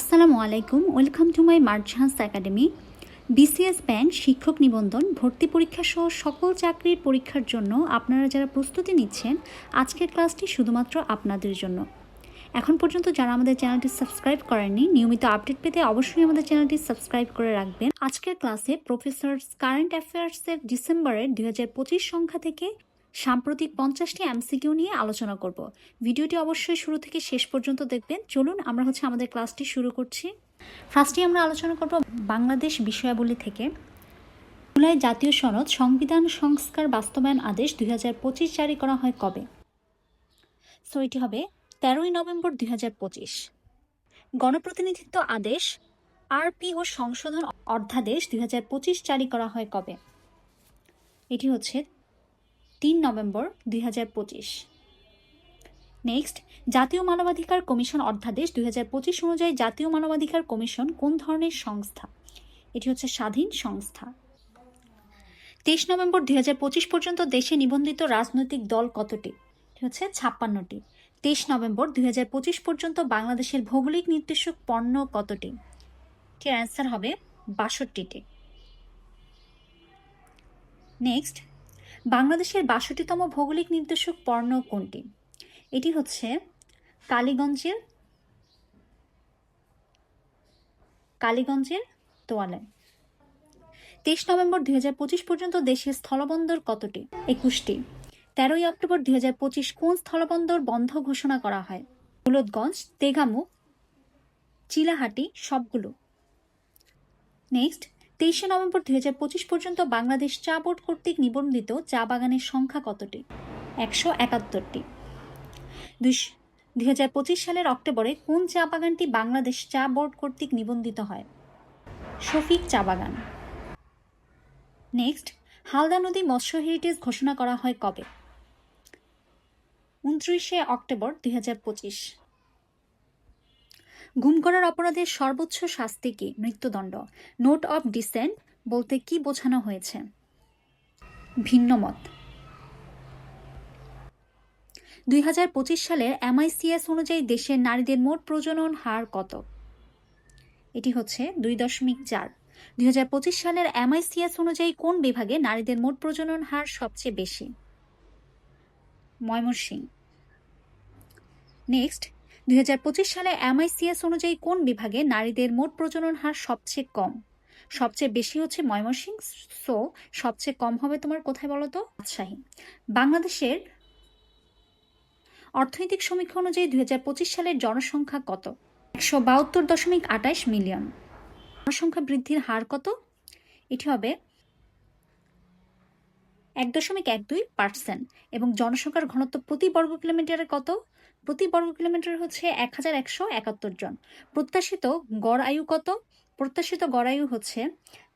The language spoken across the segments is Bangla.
আসসালামু আলাইকুম, welcome to my merchants academy. BCS bank শিক্ষক নিবন্ধন, ভর্তি পরীক্ষা সহ সকল চাকরির পরীক্ষার জন্য আপনারা যারা প্রস্তুতি নিচ্ছেন, আজকের ক্লাসটি শুধুমাত্র আপনাদের জন্য। এখন পর্যন্ত যারা আমাদের চ্যানেলটি সাবস্ক্রাইব করেননি, নিয়মিত আপডেট পেতে অবশ্যই আমাদের চ্যানেলটি সাবস্ক্রাইব করে রাখবেন। আজকের ক্লাসে প্রফেসর কারেন্ট অ্যাফেয়ার্সের ডিসেম্বরের দুই হাজার পঁচিশ সংখ্যা থেকে সাম্প্রতিক পঞ্চাশটি এমসিকিউ নিয়ে আলোচনা করব। ভিডিওটি অবশ্যই শুরু থেকে শেষ পর্যন্ত দেখবেন। চলুন, আমরা হচ্ছে আমাদের ক্লাসটি শুরু করছি। ফার্স্টে আমরা আলোচনা করব বাংলাদেশ বিষয়াবলী থেকে। জুলাই জাতীয় সনদ সংবিধান সংস্কার বাস্তবায়ন আদেশ দুই হাজার পঁচিশ জারি করা হয় কবে? সো এটি হবে তেরোই নভেম্বর দুই হাজার পঁচিশ। গণপ্রতিনিধিত্ব আদেশ, আরপি ও সংশোধন অধ্যাদেশ দুই হাজার পঁচিশ জারি করা হয় কবে? এটি হচ্ছে তিন নভেম্বর দুই হাজার পঁচিশ। নেক্সট জাতীয় মানবাধিকার কমিশন অধ্যাদেশ দুই হাজার পঁচিশ অনুযায়ী জাতীয় মানবাধিকার কমিশন কোন ধরনের সংস্থা? এটি হচ্ছে স্বাধীন সংস্থা। তেইশ নভেম্বর দুই হাজার পঁচিশ পর্যন্ত দেশে নিবন্ধিত রাজনৈতিক দল কতটি? হচ্ছে ছাপ্পান্নটি। তেইশ নভেম্বর দুই হাজার পঁচিশ পর্যন্ত বাংলাদেশের ভৌগোলিক নির্দেশক পণ্য কতটি? এটির অ্যান্সার হবে বাষট্টিটি। নেক্সট বাংলাদেশের বাষট্টিতম ভৌগোলিক নির্দেশক পর্ণ কোনটি? এটি হচ্ছে কালীগঞ্জের কালীগঞ্জের তোয়ালে। তেইশ নভেম্বর দুই হাজার পঁচিশ পর্যন্ত দেশের স্থলবন্দর কতটি? একুশটি। তেরোই অক্টোবর দুই হাজার পঁচিশ কোন স্থলবন্দর বন্ধ ঘোষণা করা হয়? হলুদগঞ্জ তেঘামুখ চিলাহাটি, সবগুলো। নেক্সট। তেইশে নভেম্বর দুই হাজার পঁচিশ পর্যন্ত বাংলাদেশ চা বোর্ড কর্তৃক নিবন্ধিত চা বাগানের সংখ্যা কতটি? একশো একাত্তরটি। দুই সালের অক্টোবরে কোন চা বাগানটি বাংলাদেশ চা বোর্ড কর্তৃক নিবন্ধিত হয়? শফিক চা বাগান। নেক্সট, হালদা নদী মৎস্য হেরিটেজ ঘোষণা করা হয় কবে? উনত্রিশে অক্টোবর দুই হাজার পঁচিশ। গুম করার অপরাধের সর্বোচ্চ শাস্তি কি? মৃত্যুদণ্ড। নোট অফ ডিসেন্ট বলতে কি বোঝানো হয়েছে? ভিন্ন মত দুই সালের এমআইসিএস অনুযায়ী দেশের নারীদের মোট প্রজনন হার কত? এটি হচ্ছে দুই দশমিক চার। দুই সালের এমআইসিএস অনুযায়ী কোন বিভাগে নারীদের মোট প্রজনন হার সবচেয়ে বেশি? ময়মনসিংহ। নেক্সট দুই হাজার পঁচিশ সালে এমআইসিএস অনুযায়ী কোন বিভাগে নারীদের মোট প্রজনন হার সবচেয়ে কম? সবচেয়ে বেশি হচ্ছে ময়মনসিংহ, সো সবচেয়ে কম হবে তোমার কোথায় বলো তো? রাজশাহী বাংলাদেশের অর্থনৈতিক সমীক্ষা অনুযায়ী দুই হাজার পঁচিশ সালের জনসংখ্যা কত? একশো বাহাত্তর দশমিক আটাইশ মিলিয়ন। জনসংখ্যা বৃদ্ধির হার কত? এটি হবে এক দশমিক এক দুই পার্সেন্ট এবং জনসংখ্যার ঘনত্ব প্রতি বর্গ কিলোমিটারে কত? প্রতি বর্গ কিলোমিটার হচ্ছে এক হাজার একশো একাত্তর জন। প্রত্যাশিত গড় আয়ু কত? প্রত্যাশিত গড় আয়ু হচ্ছে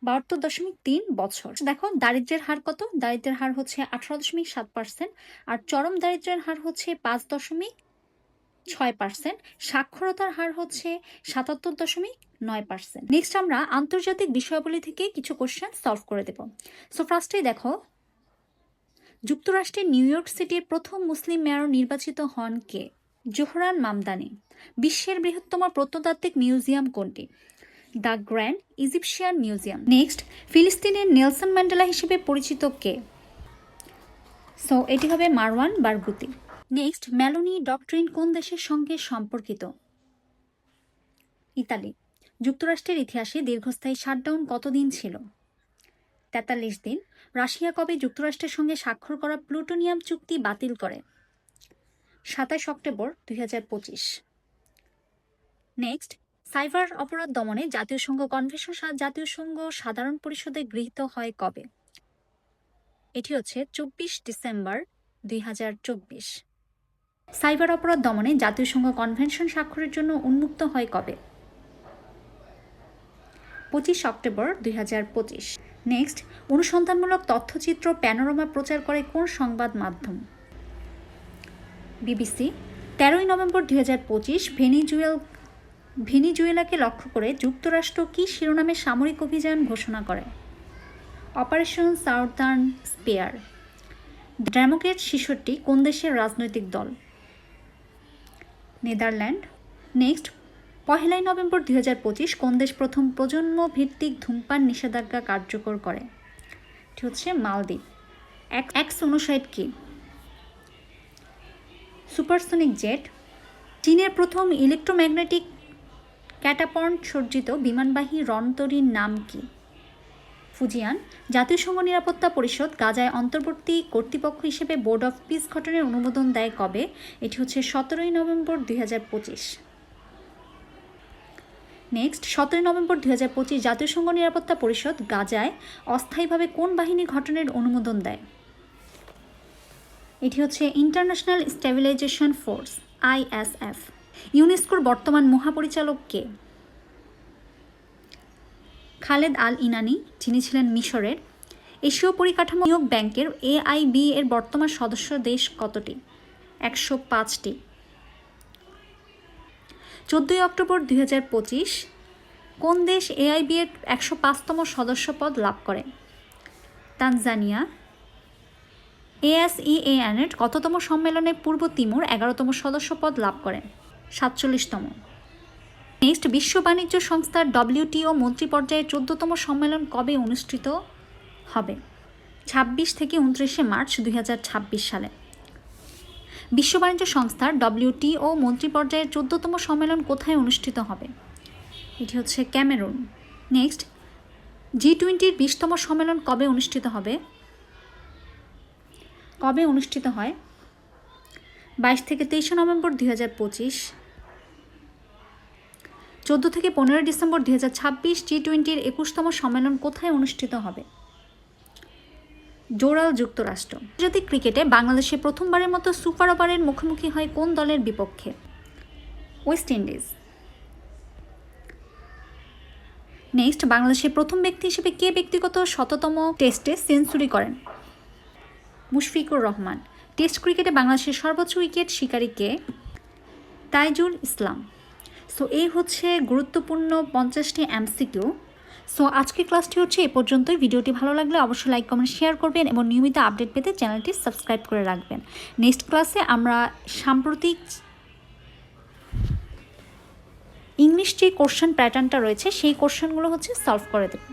বাহাত্তর দশমিক তিন বছর। দেখো দারিদ্রের হার কত? দারিদ্র্যের হার হচ্ছে আঠারো দশমিক সাত পার্সেন্ট আর চরম দারিদ্র্যের হার হচ্ছে পাঁচ দশমিক ছয় পার্সেন্ট। সাক্ষরতার হার হচ্ছে সাতাত্তর দশমিক নয় পার্সেন্ট। নেক্সট আমরা আন্তর্জাতিক বিষয়াবলী থেকে কিছু কোশ্চেন সলভ করে দেব। সো ফার্স্টেই দেখো যুক্তরাষ্ট্রের নিউ ইয়র্ক সিটির প্রথম মুসলিম মেয়র নির্বাচিত হন কে? জোহরান মামদানি, বিশ্বের বৃহত্তম প্রত্নতাত্ত্বিক মিউজিয়াম কোনটি? The grand Egyptian museum. Next, ফিলিস্তিনের নেলসন ম্যান্ডেলা হিসেবে পরিচিত কে? সো, এটি হবে Marwan Barghouti. Next Monroe doctrine কোন দেশের সঙ্গে সম্পর্কিত? ইতালি। যুক্তরাষ্ট্রের ইতিহাসে দীর্ঘস্থায়ী শাটডাউন কতদিন ছিল? তেতাল্লিশ দিন, রাশিয়া কবে যুক্তরাষ্ট্রের সঙ্গে স্বাক্ষর করা প্লুটোনিয়াম চুক্তি বাতিল করে? সাতাশ অক্টোবর দুই হাজার পঁচিশ। নেক্সট, সাইবার অপরাধ দমনে জাতীয় সংঘ কনভেনশন জাতীয় সংঘ সাধারণ পরিষদে গৃহীত হয় কবে? এটি হচ্ছে চব্বিশ ডিসেম্বর দুই হাজার চব্বিশ। সাইবার অপরাধ দমনে জাতীয় সংঘ কনভেনশন স্বাক্ষরের জন্য উন্মুক্ত হয় কবে? পঁচিশ অক্টোবর দুই হাজার পঁচিশ। নেক্সট অনুসন্ধানমূলক তথ্যচিত্র প্যানোরামা প্রচার করে কোন সংবাদ মাধ্যম? বিবিসি তেরোই নভেম্বর দুই হাজার পঁচিশ ভেনিজুয়েল ভেনিজুয়েলাকে লক্ষ্য করে যুক্তরাষ্ট্র কী শিরোনামে সামরিক অভিযান ঘোষণা করে? অপারেশন সাউথার্ন স্পেয়ার ড্যামোক্রেট শিশুটি কোন দেশের রাজনৈতিক দল? নেদারল্যান্ড নেক্সট পহেলাই নভেম্বর দুই হাজার পঁচিশ কোন দেশ প্রথম প্রজন্ম ভিত্তিক ধূমপান নিষেধাজ্ঞা কার্যকর করে? এটি হচ্ছে মালদ্বীপ। এক এক্স অনুসাইড কি? সুপারসনিক জেট চীনের প্রথম ইলেকট্রোম্যাগনেটিক ক্যাটাপন্ট সজ্জিত বিমানবাহী রণতরীর নাম কি? ফুজিয়ান, জাতিসংঘ নিরাপত্তা পরিষদ গাজায় অন্তর্বর্তী কর্তৃপক্ষ হিসেবে বোর্ড অফ পিস গঠনের অনুমোদন দেয় কবে? এটি হচ্ছে সতেরোই নভেম্বর দুই হাজার পঁচিশ। নেক্সট সতেরোই নভেম্বর দু হাজার পঁচিশ জাতিসংঘ নিরাপত্তা পরিষদ গাজায় অস্থায়ীভাবে কোন বাহিনী গঠনের অনুমোদন দেয়? এটি হচ্ছে ইন্টারন্যাশনাল স্টেবিলাইজেশন ফোর্স আইএসএফ ইউনেস্কোর বর্তমান মহাপরিচালক কে? খালেদ আল ইনানি যিনি ছিলেন মিশরের। এশীয় পরিকাঠামো নিয়োগ ব্যাংকের এআইবি এর বর্তমান সদস্য দেশ কতটি? একশো পাঁচটি। চোদ্দোই অক্টোবর দুই হাজার পঁচিশ কোন দেশ এআইবি এর একশো পাঁচতম সদস্যপদ লাভ করে? তানজানিয়া। এএসইএএন এর কততম সম্মেলনে পূর্ব তিমুর এগারোতম সদস্যপদ লাভ করেন সাতচল্লিশতম। নেক্সট, বিশ্ব বাণিজ্য সংস্থার ডব্লিউটিও মন্ত্রী পর্যায়ে চোদ্দতম সম্মেলন কবে অনুষ্ঠিত হবে? ছাব্বিশ থেকে উনত্রিশে মার্চ দুই হাজার ছাব্বিশ সালে। বিশ্ব বাণিজ্য সংস্থার ডব্লিউটিও মন্ত্রী পর্যায়ের চোদ্দতম সম্মেলন কোথায় অনুষ্ঠিত হবে? এটি হচ্ছে ক্যামেরুন। নেক্সট জি টোয়েন্টির বিশতম সম্মেলন কবে অনুষ্ঠিত হবে? কবে অনুষ্ঠিত হয়? বাইশ থেকে তেইশে নভেম্বর দুই হাজার পঁচিশ, চোদ্দ থেকে পনেরোই ডিসেম্বর দুই হাজার ছাব্বিশ জি টোয়েন্টির একুশতম সম্মেলন কোথায় অনুষ্ঠিত হবে? জোরাল যুক্তরাষ্ট্র। আন্তর্জাতিক ক্রিকেটে বাংলাদেশে প্রথমবারের মতো সুপার ওভারের মুখোমুখি হয় কোন দলের বিপক্ষে? West Indies. নেক্সট, বাংলাদেশের প্রথম ব্যক্তি হিসেবে কে ব্যক্তিগত শততম টেস্টে সেঞ্চুরি করেন? মুশফিকুর রহমান। টেস্ট ক্রিকেটে বাংলাদেশের সর্বোচ্চ উইকেট শিকারী কে? তাইজুল ইসলাম। সো, এই হচ্ছে গুরুত্বপূর্ণ পঞ্চাশটি এমসিকিউ। সো আজকের ক্লাসটি হচ্ছে এ পর্যন্তই। ভিডিওটি ভালো লাগলে অবশ্যই লাইক, কমেন্ট, শেয়ার করবেন এবং নিয়মিত আপডেট পেতে চ্যানেলটি সাবস্ক্রাইব করে রাখবেন। নেক্সট ক্লাসে আমরা সাম্প্রতিক ইংলিশ যে কোশ্চেন প্যাটার্নটা রয়েছে, সেই কোশ্চেনগুলো হচ্ছে সলভ করে দেবো।